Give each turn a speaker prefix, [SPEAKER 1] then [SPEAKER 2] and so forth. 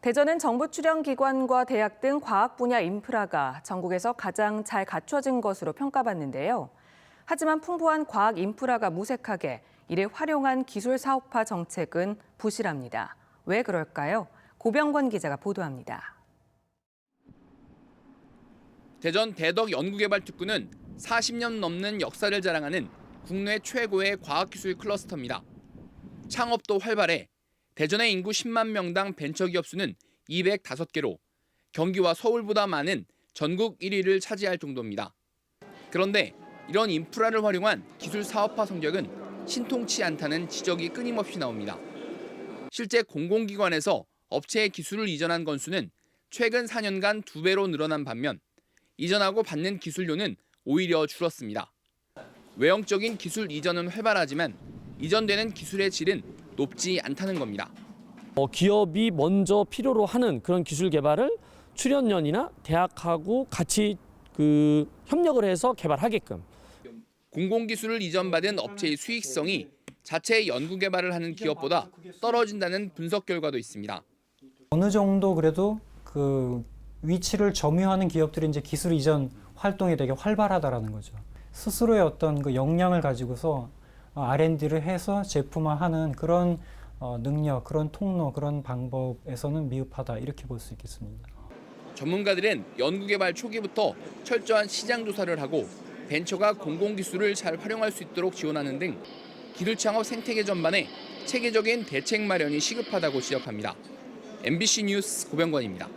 [SPEAKER 1] 대전은 정부 출연 기관과 대학 등 과학 분야 인프라가 전국에서 가장 잘 갖춰진 것으로 평가받는데요. 하지만 풍부한 과학 인프라가 무색하게 이를 활용한 기술 사업화 정책은 부실합니다. 왜 그럴까요? 고병권 기자가 보도합니다.
[SPEAKER 2] 대전 대덕 연구개발특구는 40년 넘는 역사를 자랑하는 국내 최고의 과학기술 클러스터입니다. 창업도 활발해 대전의 인구 10만 명당 벤처기업 수는 205개로 경기와 서울보다 많은 전국 1위를 차지할 정도입니다. 그런데 이런 인프라를 활용한 기술 사업화 성적은 신통치 않다는 지적이 끊임없이 나옵니다. 실제 공공기관에서 업체의 기술을 이전한 건수는 최근 4년간 두 배로 늘어난 반면 이전하고 받는 기술료는 오히려 줄었습니다. 외형적인 기술 이전은 활발하지만 이전되는 기술의 질은 높지 않다는 겁니다.
[SPEAKER 3] 어, 기업이 먼저 필요로 하는 그런 기술 개발을 출연연이나 대학하고 같이 그 협력을 해서 개발하게끔
[SPEAKER 2] 공공기술을 이전받은 업체의 수익성이 자체 연구 개발을 하는 기업보다 떨어진다는 분석 결과도 있습니다.
[SPEAKER 4] 어느 정도 그래도 그 위치를 점유하는 기업들이 이제 기술 이전 활동이 되게 활발하다라는 거죠. 스스로의 어떤 그 역량을 가지고서 어, R&D를 해서 제품화하는 그런 어, 능력, 그런 통로, 그런 방법에서는 미흡하다 이렇게 볼 수 있겠습니다.
[SPEAKER 2] 전문가들은 연구 개발 초기부터 철저한 시장 조사를 하고 벤처가 공공기술을 잘 활용할 수 있도록 지원하는 등 기술 창업 생태계 전반에 체계적인 대책 마련이 시급하다고 지적합니다. MBC 뉴스 고병권입니다.